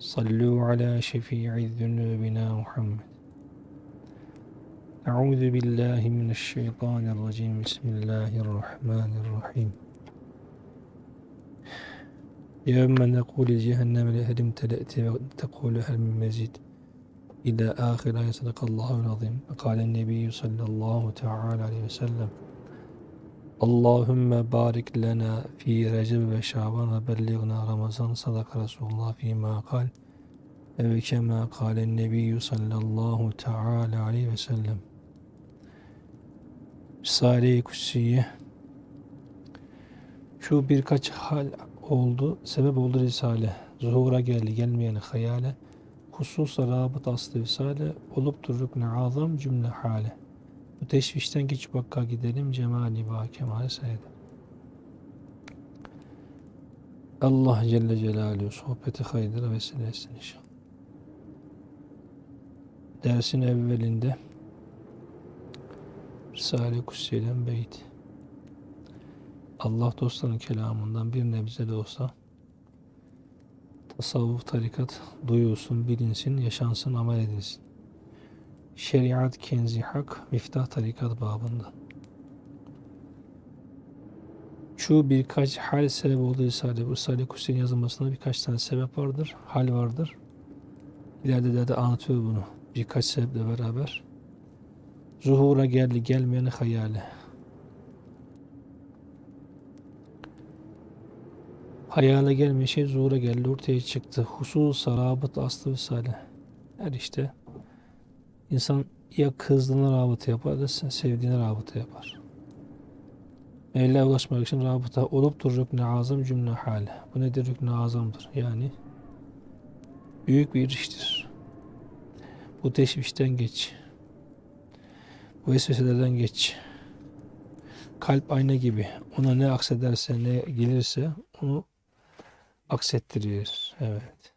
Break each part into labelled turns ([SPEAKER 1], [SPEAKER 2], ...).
[SPEAKER 1] صلوا على شفيع ذنوبنا محمد. أعوذ بالله من الشيطان الرجيم. بسم الله الرحمن الرحيم. يوم نقول لجهنم لهل امتلأت تقول هل من مزيد؟ إلى آخر آية صدق الله العظيم. قال النبي صلى الله تعالى عليه وسلم Allahümme barik lena fi recep ve şaban ve belliğna ramazan sadaka Resulullah fi ma kal ve kema kalen nebiyyü sallallahu teala aleyhi ve sellem Risale-i Kutsiye Şu birkaç hal oldu, sebep oldu Risale. Zuhura geldi, gelmeyeni hayale. Hususa rabıt aslı Risale, oluptur rükne azam cümle hale. Bu teşvişten geçip hakka gidelim, cemali ba kemale seyredelim. Allah Celle Celaluhu sohbeti hayırlara vesile etsin inşallah. Dersin evvelinde Risale-i Kutsiye'den beyt. Allah dostlarının kelamından bir nebze de olsa tasavvuf tarikat duyulsun, bilinsin, yaşansın, amel edilsin. Şeriat kenzi hak, miftah tarikat babında. Şu birkaç hal sebep oldu Risale. Bu Risale-i Kutsiye'nin yazılmasında birkaç tane sebep vardır, hal vardır. İleride de anlatıyor bunu birkaç sebeple beraber. Zuhura geldi gelmeyeni hayale. Hayale gelmeyen şey zuhura geldi ortaya çıktı. Husus, rabıt, aslı visale. Her işte insan ya kızdığına rabıta yapar da sevdiğine rabıta yapar. Mevla'ya ulaşmak için rabıta olup dur rükne azam cümle hale. Bu nedir rükne azamdır? Yani büyük bir iştir. Bu teşvişten geç. Bu vesveselerden geç. Kalp ayna gibi. Ona ne aksederse, ne gelirse onu aksettirir. Evet.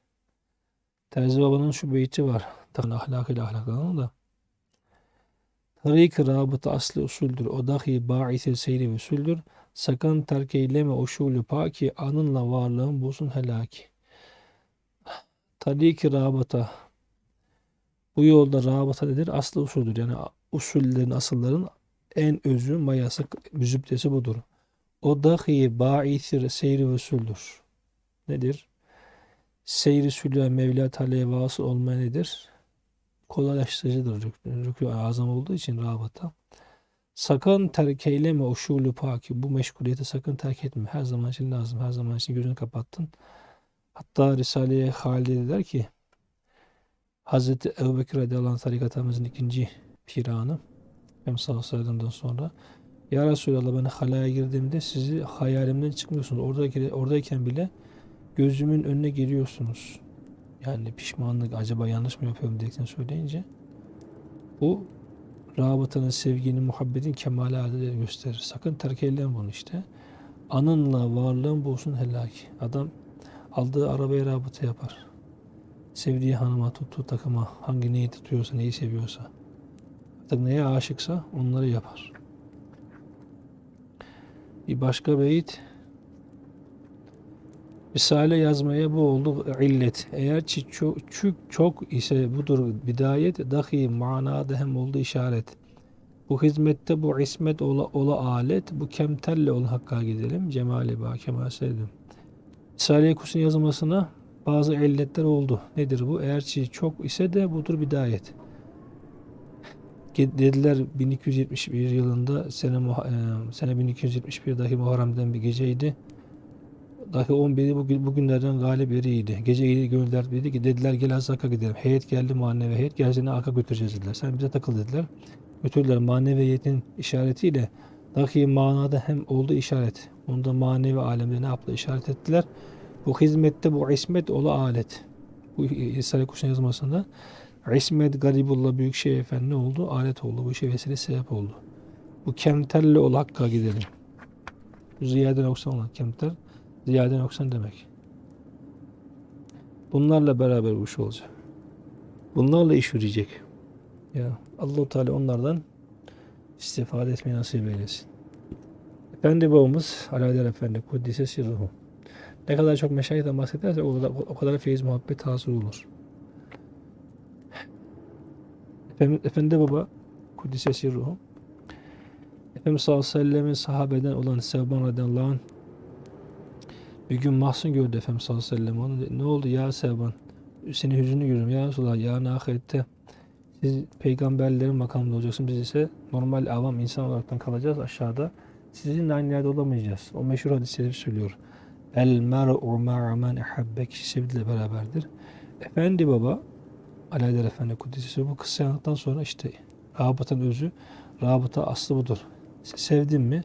[SPEAKER 1] Terzi Baba'nın şu beyti var. Tabi ahlakıyla ahlaklanan da. Tarik-ı rabıta aslı usuldür. O dahi ba'is-i seyri usuldür. Sakın terk eyleme o şuulü paki. Anınla varlığın bulsun helaki. Tarik-ı rabıta bu yolda rabıta nedir? Aslı usuldür. Yani usullerin, asılların en özü, mayası, müzübdesi budur. O dahi ba'ithir seyri usuldür. Nedir? Seyri sülü Mevla Teala'ya vasıl olma nedir? Kolaylaştırıcıdır. Rükü azam olduğu için rabıta. Sakın terk eyleme o şuulu paki. Bu meşguliyeti sakın terk etme. Her zaman için lazım. Her zaman için gözünü kapattın. Hatta Risale-i Halide der ki Hazreti Ebu Bekir radıyallahu anh tarikatımızın ikinci piranı Efendimiz sonra Ya Resulallah ben halaya girdiğimde sizi hayalimden çıkmıyorsunuz. Oradaki, oradayken bile gözümün önüne giriyorsunuz. Yani pişmanlık acaba yanlış mı yapıyorum diye söyleyince bu rabıtanın, sevginin, muhabbetin kemali halde gösterir. Sakın terk eylem bunu işte. Anınla varlığın bulsun helaki. Adam aldığı arabaya rabıta yapar sevdiği hanıma, tuttuğu takıma hangi neyi tutuyorsa, neyi seviyorsa artık neye aşıksa onları yapar. Bir başka beyit Risale yazmaya bu oldu illet. Eğer çok, çok, çok ise budur bidayet dahi manada hem oldu işaret. Bu hizmette bu ismet ola, ola alet bu kemtelle ol hakka gidelim. Cemali ba kemal sevdim. Risale-i Kus'un yazılmasına bazı illetler oldu. Nedir bu? Eğer çok ise de budur bidayet. Dediler 1271 yılında sene, e, sene 1271 dahi Muharrem'den bir geceydi. Dahi 11'i bugün, bugünlerden galip biriydi. Gece iyi gönüller dedi ki dediler gel Azak'a gidelim. Heyet geldi manevi heyet gel seni Ak'a götüreceğiz dediler. Sen bize takıl dediler. Götürdüler maneviyetin işaretiyle dahi manada hem oldu işaret. Onda manevi alemde ne yaptı işaret ettiler. Bu hizmette bu ismet ola alet. bu Risale Kursu'nun yazılmasında İsmet Garibullah Büyükşehir Efendi ne oldu? Alet oldu. Bu işe vesile sebep oldu. Bu kemterle ol hakka gidelim. Ziyade noksan olan kemter ziyade noksan demek. Bunlarla beraber bu iş olacak. Bunlarla iş yürüyecek. Ya Allah Teala onlardan istifade etmeyi nasip eylesin. Efendi babamız Alaeddin Efendi Kuddise Sirruhu. Ne kadar çok meşayihden bahsedersek o kadar, o kadar feyiz muhabbet hasıl olur. Efendi, Efendi baba Kuddise Sirruhu Efendimiz sallallahu aleyhi ve sellem'in sahabeden olan Sevban radıyallahu anh bir gün mahzun gördü Efendimiz sallallahu aleyhi ve sellem onu. Ne oldu ya Sevban? Seni hüzünlü görüyorum ya Resulallah. Yarın ahirette siz peygamberlerin makamında olacaksınız. Biz ise normal avam insan olaraktan kalacağız aşağıda. Sizinle aynı yerde olamayacağız. O meşhur hadis-i şerif söylüyor. El mer'u ma'a men ehabbe kişi sevdiğiyle beraberdir. Efendi baba Alaeddin Efendi Kuddisi bu kısa yandıktan sonra işte rabıtanın özü, rabıta aslı budur. Sevdin mi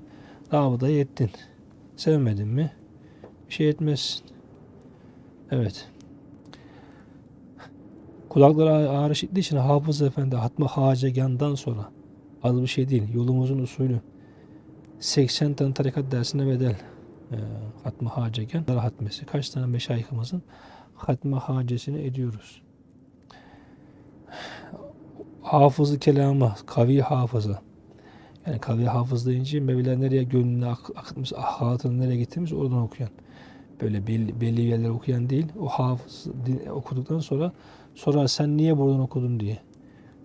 [SPEAKER 1] rabıtayı ettin. Sevmedin mi şey etmezsin. Evet. Kulakları ağ- ağrı işittiği için Hafız Efendi Hatma Hacegan'dan sonra az bir şey değil. Yolumuzun usulü 80 tane tarikat dersine bedel e, Hatma Hacegan hatmesi. Kaç tane meşayihimizin Hatma Hacesini ediyoruz. Hafızı kelama, kavi hafıza. Yani kavi hafız deyince Mevla nereye gönlünü ak- akıtmış, hatırını nereye getirmiş oradan okuyan. Böyle belli, belli yerler okuyan değil. O hafız din- okuduktan sonra sorar sen niye buradan okudun diye.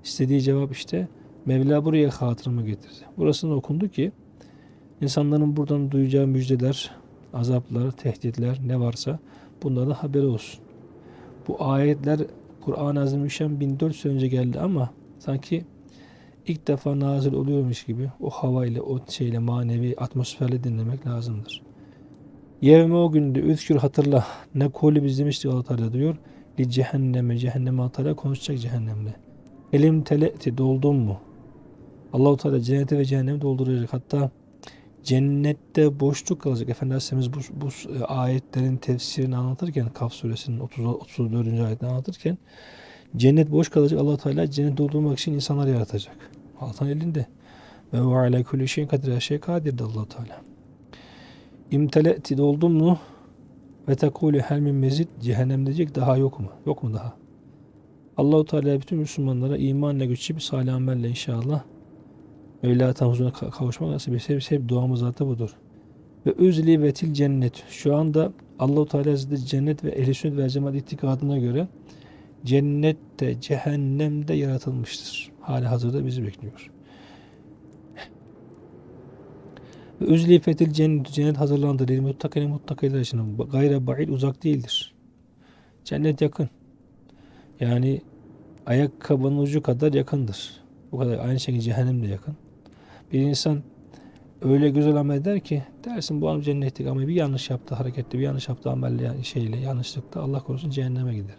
[SPEAKER 1] İstediği cevap işte Mevla buraya hatırımı getirdi. Burasında okundu ki insanların buradan duyacağı müjdeler, azaplar, tehditler ne varsa bunlardan haberi olsun. Bu ayetler Kur'an-ı Azimüşşan 1400 sene önce geldi ama sanki ilk defa nazil oluyormuş gibi o havayla, o şeyle, manevi, atmosferle dinlemek lazımdır. Yevme o günde üzkür hatırla. Ne kolu biz demiştik Allah Teala diyor. Li cehenneme, cehenneme Allah Teala konuşacak cehennemle. Elim tele'ti doldun mu? Allahu Teala cennete ve cehennemi dolduracak. Hatta cennette boşluk kalacak. Efendimiz bu, bu e, ayetlerin tefsirini anlatırken Kaf suresinin 30, 34. ayetini anlatırken cennet boş kalacak. Allah Teala cennet doldurmak için insanlar yaratacak. Allah'ın elinde. Ve ve ala kulli şeyin kadir her şey kadirdi Allah Teala. İmtele'ti doldun mu? Ve tekulu hel min mezid cehennem diyecek daha yok mu? Yok mu daha? Allahu Teala bütün Müslümanlara imanla güçlü bir salih amelle inşallah Mevla huzuruna ka- kavuşmak nasip etse hep, hep duamız zaten budur. Ve üzli vetil cennet. Şu anda Allahu Teala Hazretleri cennet ve ehl sünnet ve cemaat itikadına göre cennette, cehennemde yaratılmıştır. Hali hazırda bizi bekliyor. Ve üzli fetil cennet, cennet hazırlandı. Lil muttakine muttakiler için gayre ba'id uzak değildir. Cennet yakın. Yani ayakkabının ucu kadar yakındır. Bu kadar aynı şekilde cehennem de yakın. Bir insan öyle güzel amel eder ki dersin bu adam cennetlik ama bir yanlış yaptı harekette, bir yanlış yaptı amelle şeyle yanlışlıkta Allah korusun cehenneme gider.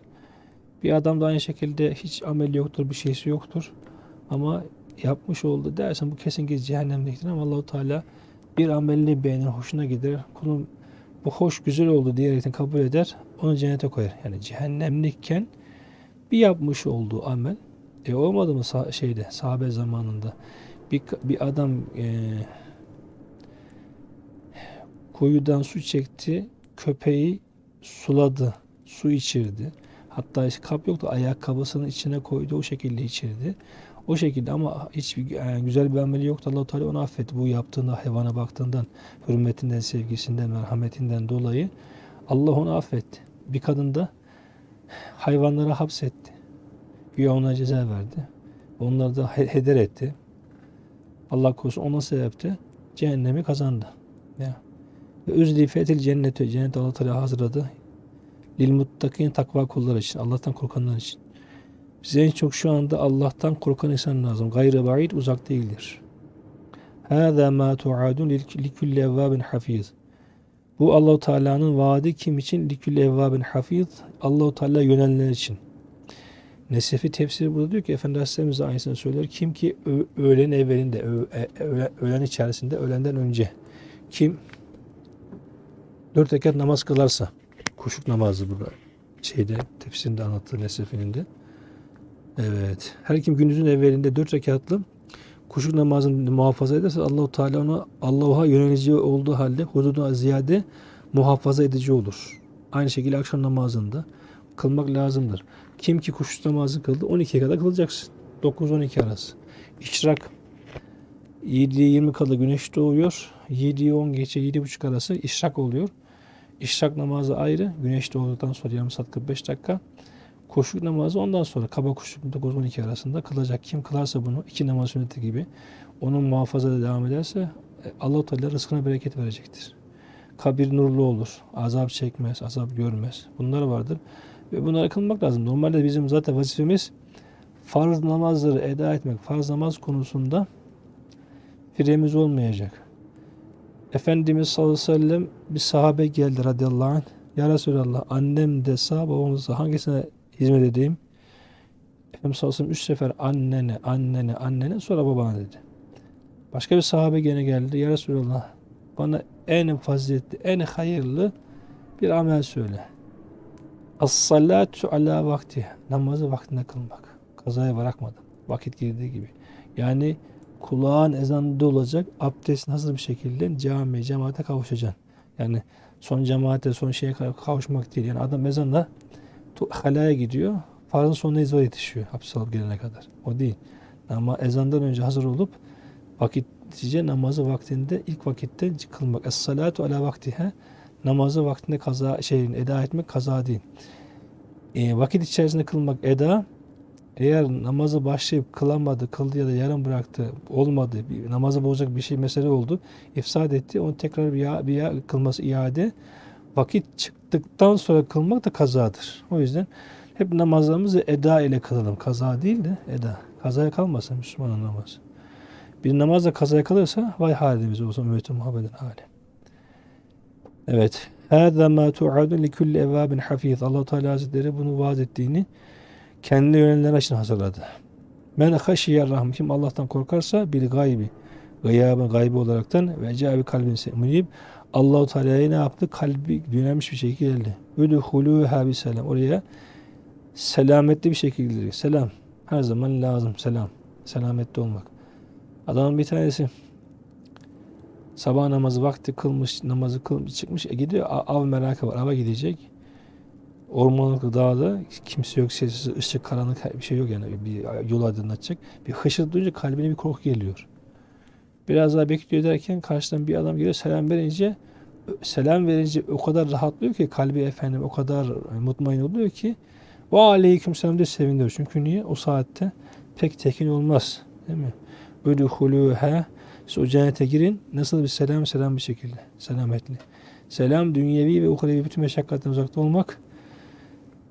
[SPEAKER 1] Bir adam da aynı şekilde hiç ameli yoktur, bir şeysi yoktur. Ama yapmış oldu dersin bu kesin ki cehennemliktir ama Allahu Teala bir amelini beğenir, hoşuna gider. Kulun bu hoş güzel oldu diyerekten kabul eder. Onu cennete koyar. Yani cehennemlikken bir yapmış olduğu amel e olmadı mı sah- şeyde sahabe zamanında bir, bir adam e, kuyudan su çekti köpeği suladı su içirdi hatta kap yoktu ayakkabısının içine koydu o şekilde içirdi o şekilde ama hiçbir yani güzel bir ameli yoktu allah Teala onu affetti bu yaptığında hayvana baktığından hürmetinden sevgisinden merhametinden dolayı Allah onu affetti bir kadın da hayvanlara hapsetti Güya ona ceza verdi. Onları da he- heder etti. Allah korusun ona sebepte cehennemi kazandı. Ya. Ve üzli fetil cenneti cennet Allah Teala hazırladı. Lil muttakin takva kullar için, Allah'tan korkanlar için. Bize en çok şu anda Allah'tan korkan insan lazım. Gayrı ba'id uzak değildir. Hâzâ mâ tu'adun likulli evvâbin hafiz. Bu Allahu Teala'nın vaadi kim için? Likulli evvâbin hafiz. Allahu Teala yönelenler için. Nesefi tefsiri burada diyor ki Efendi Aleyhisselamız da aynısını söylüyor. Kim ki öğlen evvelinde, e- öğle- öğlen içerisinde, öğlenden önce kim dört rekat namaz kılarsa, kuşluk namazı burada şeyde tefsirinde anlattığı Nesefinin Evet. Her kim gündüzün evvelinde dört rekatlı kuşluk namazını muhafaza ederse Allahu Teala ona Allah'a yönelici olduğu halde hududuna ziyade muhafaza edici olur. Aynı şekilde akşam namazında kılmak lazımdır. Kim ki kuşluk namazı kıldı 12'ye kadar kılacaksın. 9-12 arası. İşrak 7'ye 20 kala güneş doğuyor. 7'ye 10 geçe 7.30 arası işrak oluyor. İşrak namazı ayrı. Güneş doğduktan sonra yarım saat 45 dakika. Kuşluk namazı ondan sonra kaba kuşluk 9-12 arasında kılacak. Kim kılarsa bunu iki namaz sünneti gibi onun muhafazada devam ederse e, Allah-u Teala rızkına bereket verecektir. Kabir nurlu olur. Azap çekmez, azap görmez. Bunlar vardır. Ve bunları kılmak lazım. Normalde bizim zaten vazifemiz farz namazları eda etmek. Farz namaz konusunda firemiz olmayacak. Efendimiz sallallahu aleyhi ve sellem bir sahabe geldi radıyallahu anh. Ya Resulallah annem de sağ babamız da hangisine hizmet edeyim? Efendimiz sallallahu aleyhi üç sefer annene, annene, annene sonra babana dedi. Başka bir sahabe gene geldi. Ya Resulallah bana en faziletli, en hayırlı bir amel söyle. As-salatu ala vakti. Namazı vaktinde kılmak. Kazaya bırakmadan. Vakit girdiği gibi. Yani kulağın ezanında olacak. Abdestin hazır bir şekilde cami, cemaate kavuşacaksın. Yani son cemaate, son şeye kavuşmak değil. Yani adam ezanla halaya gidiyor. Farzın sonuna izva yetişiyor. Abdest alıp gelene kadar. O değil. Ama ezandan önce hazır olup vakitlice namazı vaktinde ilk vakitte kılmak. Es-salatu ala vaktiha namazı vaktinde kaza şeyin eda etmek kaza değil. E, vakit içerisinde kılmak eda eğer namazı başlayıp kılamadı, kıldı ya da yarım bıraktı, olmadı, bir, namazı bozacak bir şey mesele oldu, ifsad etti, onu tekrar bir, bir kılması iade, vakit çıktıktan sonra kılmak da kazadır. O yüzden hep namazlarımızı eda ile kılalım. Kaza değil de eda. Kazaya kalmasın Müslümanın namazı. Bir namaz da kazaya kalırsa vay halimiz olsun ümmeti Muhammed'in hali. Evet. Hâzâ mâ tu'adun li kulli evâbin hafîz. allah Teala Hazretleri bunu vaaz ettiğini kendi yönelenler için hazırladı. Men haşiyer rahim. Kim Allah'tan korkarsa bil gaybi. Gıyabı gaybi olaraktan ve cabi kalbin munib. Allahu Teala'ya ne yaptı? Kalbi yönelmiş bir şekilde geldi. Udhuluha bi selam. Oraya selametli bir şekilde girdi. Selam. Her zaman lazım. Selam. Selametli olmak. Adamın bir tanesi sabah namazı vakti kılmış, namazı kılmış, çıkmış. E gidiyor av merakı var. Ava gidecek. Ormanlık dağda kimse yok, sessiz, ışık, karanlık bir şey yok yani. Bir yol aydınlatacak. Bir hışır duyunca kalbine bir korku geliyor. Biraz daha bekliyor derken karşıdan bir adam geliyor selam verince selam verince o kadar rahatlıyor ki kalbi efendim o kadar mutmain oluyor ki ve aleyküm selam diye seviniyor. Çünkü niye? O saatte pek tekin olmaz. Değil mi? Udhuluha siz o cennete girin. Nasıl bir selam selam bir şekilde. Selametli. Selam dünyevi ve uhrevi bütün meşakkatten uzakta olmak.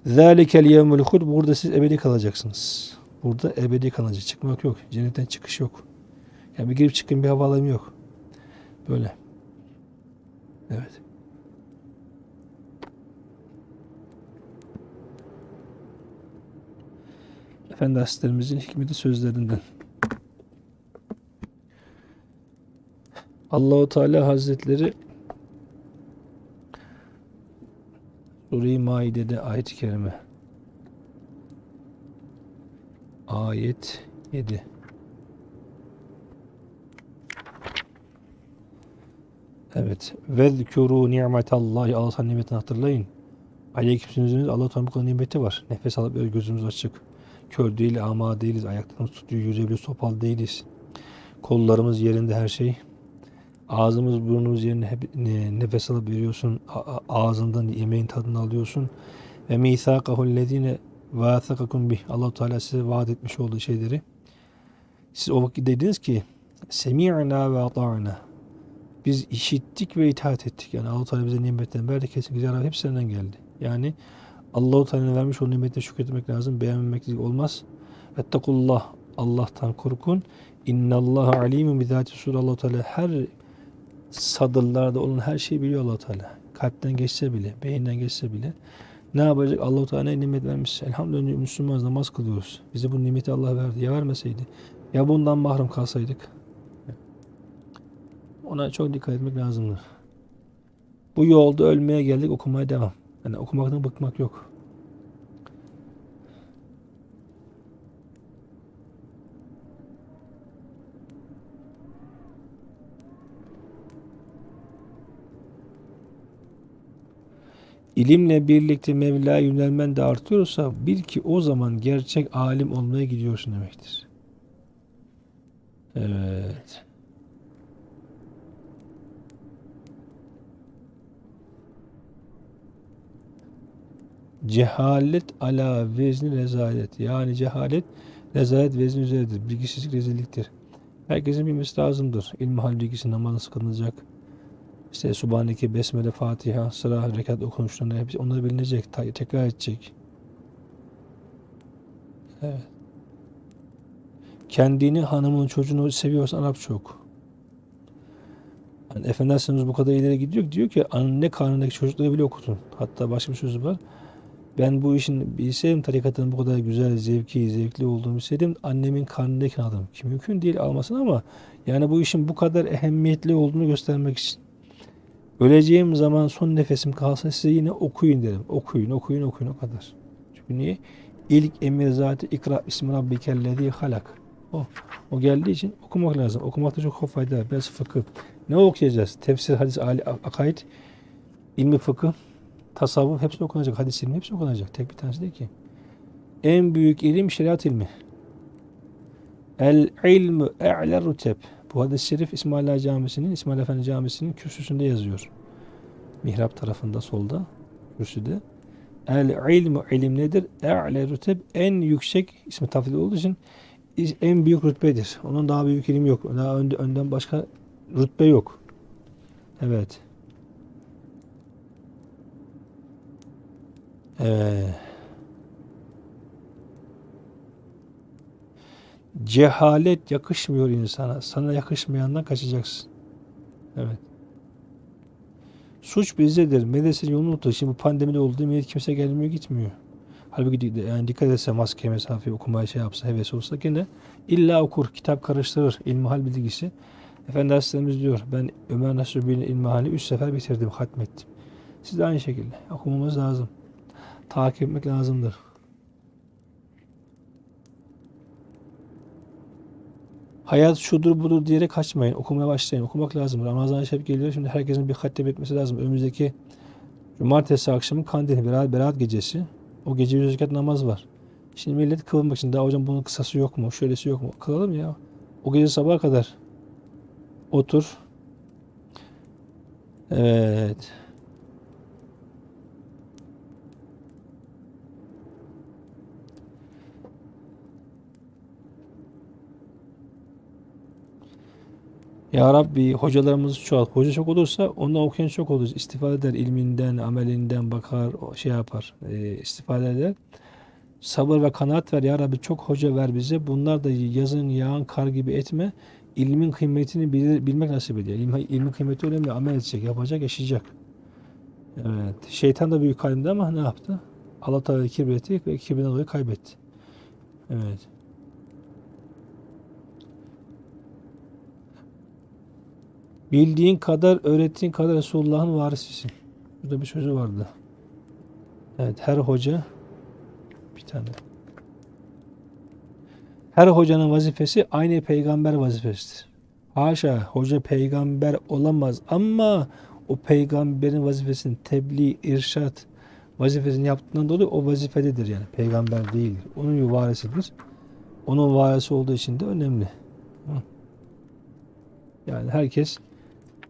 [SPEAKER 1] Zalikel yevmul hud. Burada siz ebedi kalacaksınız. Burada ebedi kalacak. Çıkmak yok. Cennetten çıkış yok. Yani bir girip çıkın bir havalarım yok. Böyle. Evet. Efendi Hazretlerimizin hikmeti sözlerinden. Allahu Teala Hazretleri Sure-i Maide'de ayet-i kerime ayet 7 Evet. Vezkuru ni'metallahi Allah'ın nimetini hatırlayın. Aleykümsünüzünüz Allah Teala'nın nimeti var. Nefes alıp böyle gözümüz açık. Kör değil, ama değiliz. Ayaklarımız tutuyor, yürüyebiliyoruz, topal değiliz. Kollarımız yerinde her şey. Ağzımız burnumuz yerine hep ne- nefes alıp veriyorsun. Ağzından yemeğin tadını alıyorsun. Ve mithaqahu lezine vathakakum bih. allah Teala size vaat etmiş olduğu şeyleri. Siz o vakit dediniz ki semi'na ve ata'na. Biz işittik ve itaat ettik. Yani Allah Teala bize nimetten verdi. Kesinlikle Cenab-ı hep senden geldi. Yani Allah-u Teala'nın vermiş olduğu nimetine şükretmek lazım. Beğenmemek olmaz. Vettakullah. Allah'tan korkun. İnnallâhe alimun bizâti sudur. Allah Teala her sadırlarda olan her şeyi biliyor Allah Teala. Kalpten geçse bile, beyinden geçse bile ne yapacak? Allah Teala nimet vermiş. Elhamdülillah Müslümanız namaz kılıyoruz. Bize bu nimeti Allah verdi. Ya vermeseydi? Ya bundan mahrum kalsaydık? Ona çok dikkat etmek lazımdır. Bu yolda ölmeye geldik okumaya devam. Yani okumaktan bıkmak yok. İlimle birlikte Mevla'ya yönelmen de artıyorsa bil ki o zaman gerçek alim olmaya gidiyorsun demektir. Evet. Cehalet ala vezni rezalet. Yani cehalet rezalet vezni üzeridir. Bilgisizlik rezilliktir. Herkesin bilmesi lazımdır. İlmihal bilgisi namazı sıkılacak. İşte Subhaneke, Besmele, Fatiha, sıra, rekat okunuşlarında hepsi onları bilinecek, tekrar edecek. Evet. Kendini, hanımını, çocuğunu seviyorsan Arapça oku. Yani Efendimiz bu kadar ileri gidiyor diyor ki anne karnındaki çocukları bile okutun. Hatta başka bir sözü var. Ben bu işin bilseydim tarikatın bu kadar güzel, zevki, zevkli olduğunu bilseydim annemin karnındayken aldım. Ki mümkün değil almasın ama yani bu işin bu kadar ehemmiyetli olduğunu göstermek için. Öleceğim zaman son nefesim kalsa size yine okuyun derim. Okuyun, okuyun, okuyun o kadar. Çünkü niye? İlk emir zaten ikra ismi rabbikellezi halak. O, o geldiği için okumak lazım. Okumakta çok fayda var. Biraz fıkıh. Ne okuyacağız? Tefsir, hadis, ali, akaid, ilmi fıkıh, tasavvuf hepsi okunacak. Hadis ilmi hepsi okunacak. Tek bir tanesi değil ki. En büyük ilim şeriat ilmi. El ilmu e'le ruteb. Bu hadis-i şerif İsmail Ağa Camisi'nin, İsmail Efendi Camisi'nin kürsüsünde yazıyor. Mihrap tarafında solda kürsüde. El ilmu ilim nedir? E'le ruteb en yüksek ismi tafdil olduğu için en büyük rütbedir. Onun daha büyük ilim yok. Daha önde, önden başka rütbe yok. Evet. Evet. Cehalet yakışmıyor insana. Sana yakışmayandan kaçacaksın. Evet. Suç bizdedir. Medresenin yolunu unuttu. Şimdi bu pandemide olduğu millet kimse gelmiyor gitmiyor. Halbuki yani dikkat etse maske, mesafe okumaya şey yapsa, heves olsa gene illa okur, kitap karıştırır. İlmihal bilgisi. Efendi Hazretlerimiz diyor, ben Ömer Nasuh Bil'in ilmihali üç sefer bitirdim, hatmettim. Siz de aynı şekilde okumamız lazım. Takip etmek lazımdır. Hayat şudur budur diyerek kaçmayın. Okumaya başlayın. Okumak lazım. Ramazan-ı Şerif geliyor. Şimdi herkesin bir hattem etmesi lazım. Önümüzdeki cumartesi akşamı kandil, berat, berat gecesi. O gece yüz rekat namaz var. Şimdi millet kılmak için daha hocam bunun kısası yok mu? Şöylesi yok mu? Kılalım ya. O gece sabaha kadar otur. Evet. Ya Rabbi hocalarımız çoğalt. Hoca çok olursa ondan okuyan çok olur. İstifade eder ilminden, amelinden bakar, şey yapar, e, istifade eder. Sabır ve kanaat ver ya Rabbi çok hoca ver bize. Bunlar da yazın yağan kar gibi etme. İlmin kıymetini bilir, bilmek nasip ediyor. İlmin, ilmin kıymeti önemli. Amel edecek, yapacak, yaşayacak. Evet. Şeytan da büyük halinde ama ne yaptı? Allah Teala kibretti ve kibrinden dolayı kaybetti. Evet. Bildiğin kadar, öğrettiğin kadar Resulullah'ın varisisin. Burada bir sözü vardı. Evet, her hoca bir tane. Her hocanın vazifesi aynı peygamber vazifesidir. Haşa, hoca peygamber olamaz ama o peygamberin vazifesini tebliğ, irşat vazifesini yaptığından dolayı o vazifededir yani. Peygamber değil. Onun varisidir. Onun varisi olduğu için de önemli. Yani herkes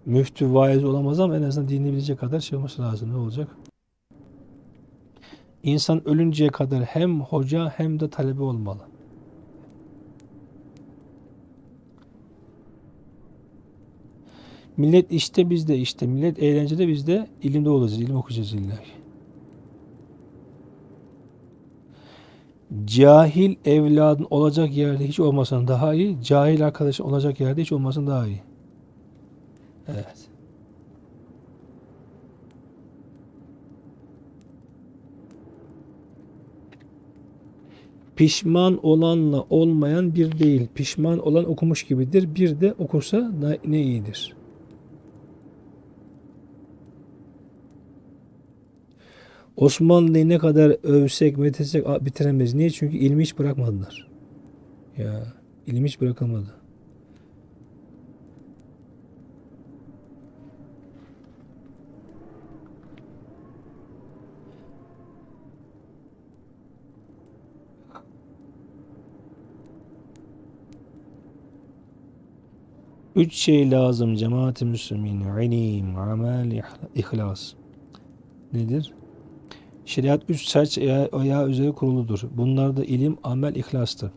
[SPEAKER 1] müftü vaiz olamaz ama en azından dini bilecek kadar şey olması lazım. Ne olacak? İnsan ölünceye kadar hem hoca hem de talebe olmalı. Millet işte bizde işte. Millet eğlencede bizde ilimde olacağız. ilim okuyacağız illa. Cahil evladın olacak yerde hiç olmasın daha iyi. Cahil arkadaşın olacak yerde hiç olmasın daha iyi. Evet. Pişman olanla olmayan bir değil. Pişman olan okumuş gibidir. Bir de okursa ne iyidir. Osmanlı'yı ne kadar övsek, methetsek bitiremeyiz. Niye? Çünkü ilmi hiç bırakmadılar. Ya ilmi hiç bırakılmadı. Üç şey lazım cemaat-i müslümin. İlim, amel, ihlas. Nedir? Şeriat üç saç ayağı üzere kuruludur. Bunlar da ilim, amel, ihlastır.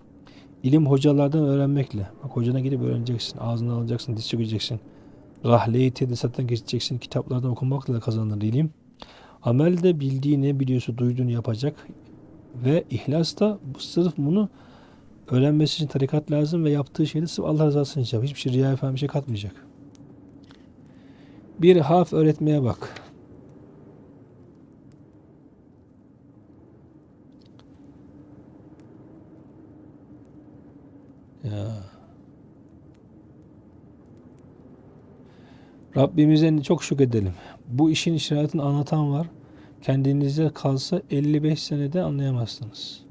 [SPEAKER 1] İlim hocalardan öğrenmekle. Bak hocana gidip öğreneceksin. Ağzını alacaksın, diz çökeceksin. Rahleyi tedrisattan geçeceksin. Kitaplardan okumakla kazanılır ilim. Amel de bildiğini biliyorsa duyduğunu yapacak. Ve ihlas da sırf bunu öğrenmesi için tarikat lazım ve yaptığı şeyde sırf Allah rızası için yapacak. Hiçbir şey riya falan bir şey katmayacak. Bir harf öğretmeye bak. Ya. Rabbimize çok şükredelim. Bu işin işaretini anlatan var. Kendinize kalsa 55 senede anlayamazsınız.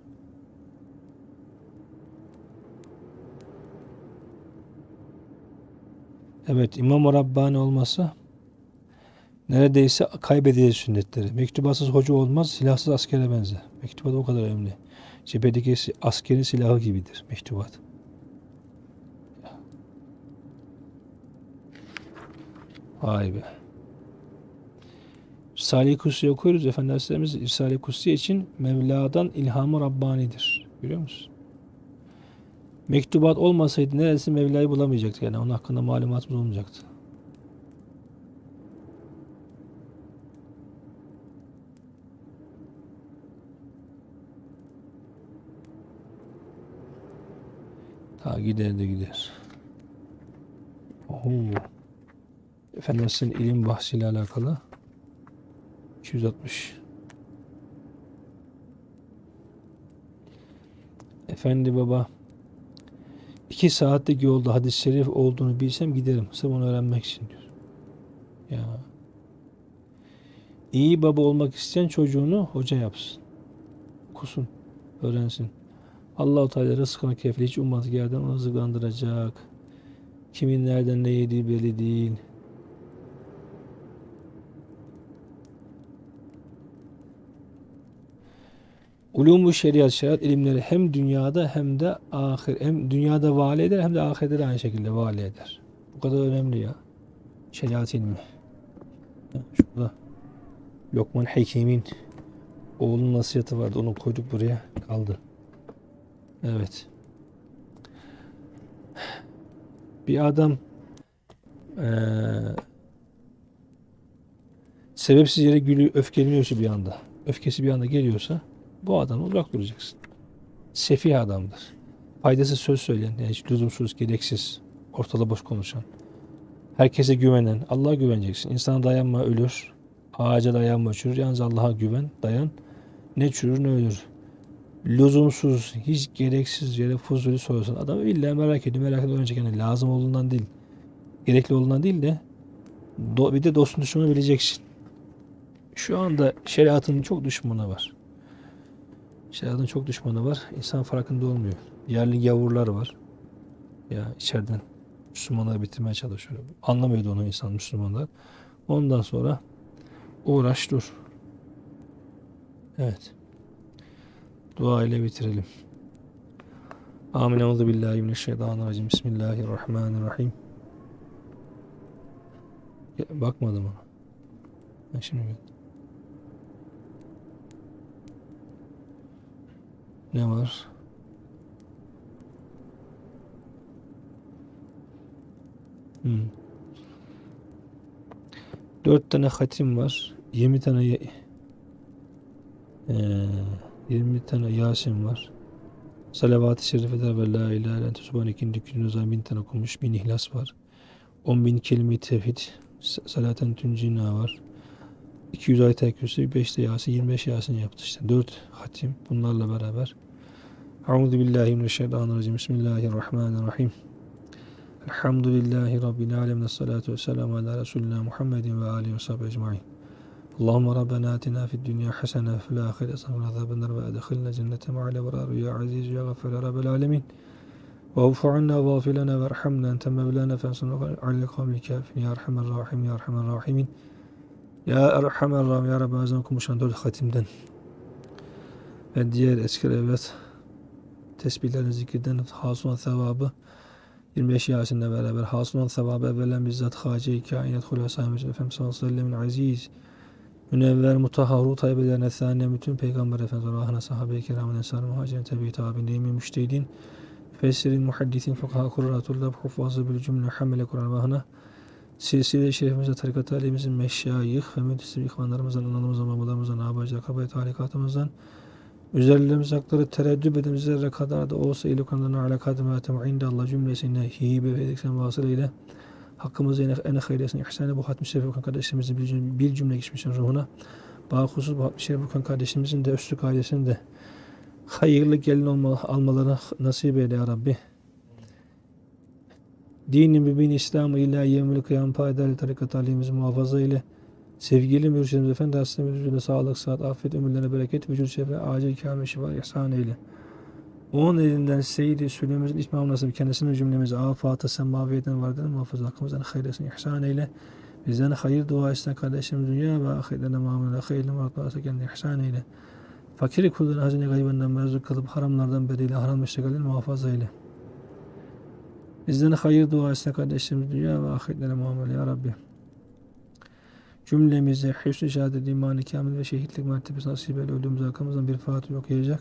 [SPEAKER 1] Evet İmam-ı Rabbani olmasa neredeyse kaybedeceğiz sünnetleri. Mektubatsız hoca olmaz, silahsız askere benzer. Mektubat o kadar önemli. Cephedeki askerin silahı gibidir mektubat. Vay be. Risale-i Kutsi'yi okuyoruz. Efendi Hazretlerimiz Risale-i Kutsi için Mevla'dan ilhamı Rabbani'dir. Biliyor musun? Mektubat olmasaydı neresi Mevla'yı bulamayacaktık yani. Onun hakkında malumatımız olmayacaktı. Ta gider de gider. Oho. Efendimizin ilim bahsiyle alakalı 260 Efendi baba iki saatlik yolda hadis-i şerif olduğunu bilsem giderim. Sırf onu öğrenmek için diyor. Ya. İyi baba olmak isteyen çocuğunu hoca yapsın. Okusun. Öğrensin. Allah-u Teala rızkını kefli hiç ummadık yerden onu rızıklandıracak. Kimin nereden ne yediği belli değil. Ulumu şeriat, şeriat ilimleri hem dünyada hem de ahir, hem dünyada vali eder hem de ahirette de aynı şekilde vali eder. Bu kadar önemli ya. Şeriat ilmi. Şurada Lokman Hekim'in oğlunun nasihatı vardı. Onu koyduk buraya. Kaldı. Evet. Bir adam eee sebepsiz yere gülü öfkeleniyorsa bir anda, öfkesi bir anda geliyorsa bu adamı uzak duracaksın. Sefih adamdır. Faydasız söz söyleyen, yani hiç lüzumsuz, gereksiz, ortalığı boş konuşan. Herkese güvenen, Allah'a güveneceksin. İnsana dayanma ölür, ağaca dayanma çürür. Yalnız Allah'a güven, dayan. Ne çürür ne ölür. Lüzumsuz, hiç gereksiz yere fuzuli soruyorsun. Adam illa merak ediyor, merak ediyor öğrenecek. Yani lazım olduğundan değil, gerekli olduğundan değil de bir de dostun düşmanı bileceksin. Şu anda şeriatın çok düşmanı var. Şeriatın çok düşmanı var. İnsan farkında olmuyor. Yerli gavurlar var. Ya içeriden Müslümanları bitirmeye çalışıyor. Anlamıyordu onu insan Müslümanlar. Ondan sonra uğraş dur. Evet. Dua ile bitirelim. Amin. Euzu billahi mineşşeytanirracim. Bismillahirrahmanirrahim. Ya, bakmadım ona. Ha, şimdi gel. Ne var? Hmm. Dört tane hatim var. 20 tane ye- eee, 20 tane Yasin var. Salavat-ı şerifeler ve la ilahe illallah külün zaman bin tane okumuş. Bin ihlas var. 10 bin kelime-i tevhid. Salaten tüncina var. 200 ayet kürsü, 5 de Yasin, 25 Yasin yaptı işte. 4 hatim bunlarla beraber. Euzu billahi mineşşeytanirracim. Bismillahirrahmanirrahim. Elhamdülillahi Rabbil alemin. Salatu ve selamu ala Resulina Muhammedin ve alihi ve sahbihi ecma'in. Allahümme Rabbena atina fid dünya hasene ve fil ahireti hasene ve azaben nar ve edkhilna cennete ma'al ebrar ya aziz ya gaffer ya rabbel alemin. واغف عنا واغفر لنا وارحمنا انت مولانا فانصرنا على القوم الكافرين يا ارحم الراحمين يا ارحم الراحمين Ya Erhamer Rahim Ya Rabbi Azam okumuşan dört hatimden ve diğer eski evlat tesbihlerini zikreden hasuna sevabı 25 Yasin'le beraber hasıl olan sevabı evvelen bizzat Hace-i Kainat Hulya Sahibi Efendimiz sallallahu aleyhi ve sellemin aziz Münevver mutahharu tayyibelerine thaniye bütün peygamber efendimiz rahına sahabe-i kiramın ensar muhacirin tebi tabi neymi müştehidin fesirin muhaddisin fukaha kurratullab hufazı bil cümle hamile Kur'an vahına silsile-i şerifimize tarikat alemimizin meşayih ve müddesim ihvanlarımızdan, analarımızdan, babalarımızdan, abacı, akabayı tarikatımızdan üzerlerimize aktarı tereddüt edin zerre kadar da olsa ilik kanlarına ala kadematem inde Allah cümlesine hibe ve ediksen vasıl eyle. Hakkımızı en, hayırlısın ihsanı bu hatmi şerif okan kardeşlerimizin bir cümle, bir cümle geçmişin ruhuna. Bahusus bu hatmi şerif okan kardeşimizin de Öztürk ailesinin de hayırlı gelin olma, almalarını nasip eyle ya Rabbi. Dinin mübin İslam'ı ila yevmül kıyam paydalı tarikat alimizi muhafaza ile. Sevgili mürşidimiz Efendi Hasretimiz vücuda sağlık, sıhhat, afiyet, ömürlerine bereket, vücut şefe, acil kâme, şifa, ihsan eyle. Onun elinden Seyyid-i Süleyman'ın İsmail nasip kendisinin cümlemizi afatı semaviyeten vardır muhafaza hakkımızdan hayırlısın ihsan eyle. Bizden hayır dua isten kardeşim dünya ve ahirlerine mamule hayırlı muhabbası kendine ihsan eyle. Fakiri kulların hazine gaybından merzuk kılıp haramlardan beriyle haram meşregalini muhafaza eyle. Bizden hayır dua isten kardeşim dünya ve ahirlerine muamele ya Rabbi. Cümlemize hüsnü şehadet, imanı kamil ve şehitlik mertebesi nasip eyle. Ölümümüz arkamızdan bir Fatiha okuyacak.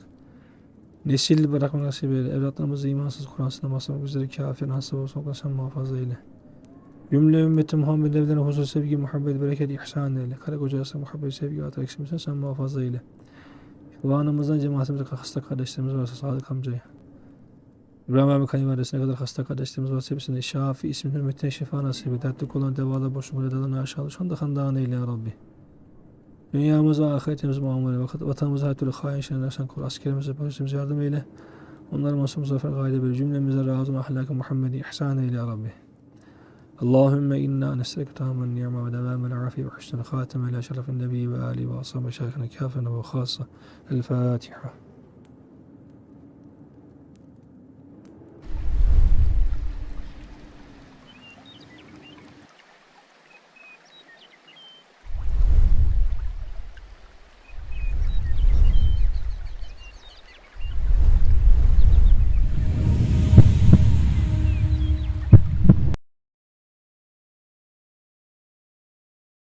[SPEAKER 1] Nesil bırakma nasip eyle. Evlatlarımızı imansız Kur'ansız namazlamak üzere kafir hasta olsun. Okla sen muhafaza eyle. Cümle ümmeti Muhammed evlerine huzur, sevgi, muhabbet, bereket, ihsan eyle. Karı kocası muhabbet, sevgi, atak eksimizden sen muhafaza eyle. İhvanımızdan cemaatimizde hasta kardeşlerimiz varsa Sadık amcayı. İbrahim abi kayınvalidesine kadar hasta kardeşlerimiz varsa hepsine Şafi isminin hürmetine şifa nasip et. Dertlik olan devalar boşluğu redalarını aşağılı. Şu anda handan eyle ya Rabbi. Dünyamıza, ahiretimize muamele, vatanımıza her türlü hain şeylerden sen koru. Askerimize, polisimize yardım eyle. Onları masum zafer gayle böyle cümlemize razı ahlakı Muhammed'i ihsan eyle ya Rabbi. Allahümme inna nesrek tamamen ni'ma ve devamel afi ve husnul khatime ila şerefin nebi ve ali ve ashabı